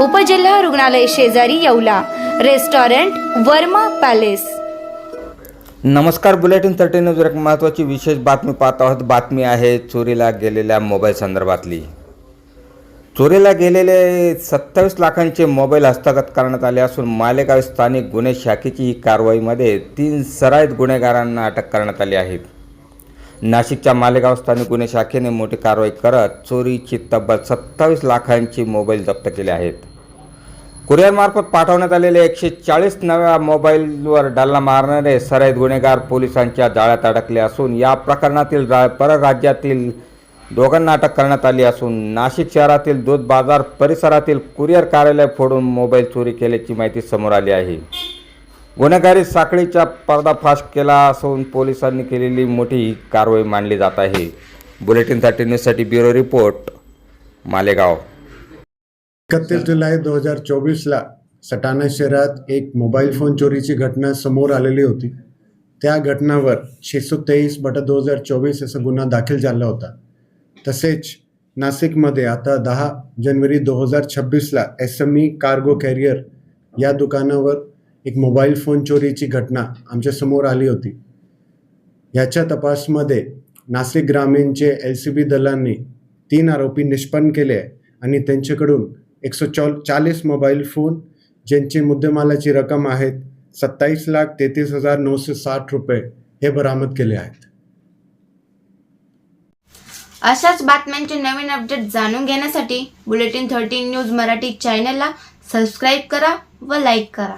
उपजिल्हा रुग्णालय शेजारी येवला. Restaurant Verma palace. नमस्कार बुलेटिन थर्टी न्यूज एक महत्त्वाची विशेष बातमी पाहत आहोत. बातमी आहे चोरीला गेलेल्या मोबाईल संदर्भातली. चोरीला गेलेले सत्तावीस लाखांचे मोबाईल हस्तगत करण्यात आले असून मालेगाव स्थानिक गुन्हे शाखेची ही कारवाईमध्ये तीन सराईत गुन्हेगारांना अटक करण्यात आली आहे. नाशिकच्या मालेगाव स्थानिक गुन्हे शाखेने मोठी कारवाई करत चोरीची तब्बल सत्तावीस लाखांची मोबाईल जप्त केले आहेत. कुरिअरमार्फत पाठवण्यात आलेले एकशे चाळीस नव्या मोबाईलवर डल्ला मारणारे सराईत गुन्हेगार पोलिसांच्या जाळ्यात अडकले असून या प्रकरणातील रा परराज्यातील दोघांना अटक करण्यात आली असून नाशिक शहरातील दूध बाजार परिसरातील कुरिअर कार्यालय फोडून मोबाईल चोरी केल्याची माहिती समोर आली आहे. गुन्हेगारी साखळीचा पर्दाफाश केला असून पोलिसांनी केलेली मोठी कारवाई मानली जात आहे. बुलेटिन थर्टी न्यूजसाठी ब्युरो रिपोर्ट मालेगाव. एकतीस जुलै दोन हजार चोवीसला सटाणा शहरात एक मोबाईल फोन चोरीची घटना समोर आलेली होती. त्या घटनावर छेसो तेवीस बटा दोन हजार चोवीस असा गुन्हा दाखल झाला होता. तसेच नाशिकमध्ये आता दहा जानेवारी दोन हजार छब्बीसला S M E cargo carrier या दुकानावर एक मोबाईल फोन चोरीची घटना आमच्यासमोर आली होती. याच्या तपासमध्ये नाशिक ग्रामीणचे एल सी बी दलांनी तीन आरोपी निष्पन्न केले आणि त्यांच्याकडून एकशे चौ चाळीस मोबाईल फोन ज्यांची मुद्देमालाची रक्कम आहेत सत्तावीस लाख तेहतीस हजार नऊशे साठ रुपये हे बरामद केले आहेत. अशाच बातम्यांचे नवीन अपडेट जाणून घेण्यासाठी बुलेटिन थर्टीन न्यूज मराठी चॅनलला सबस्क्राईब करा व लाईक करा.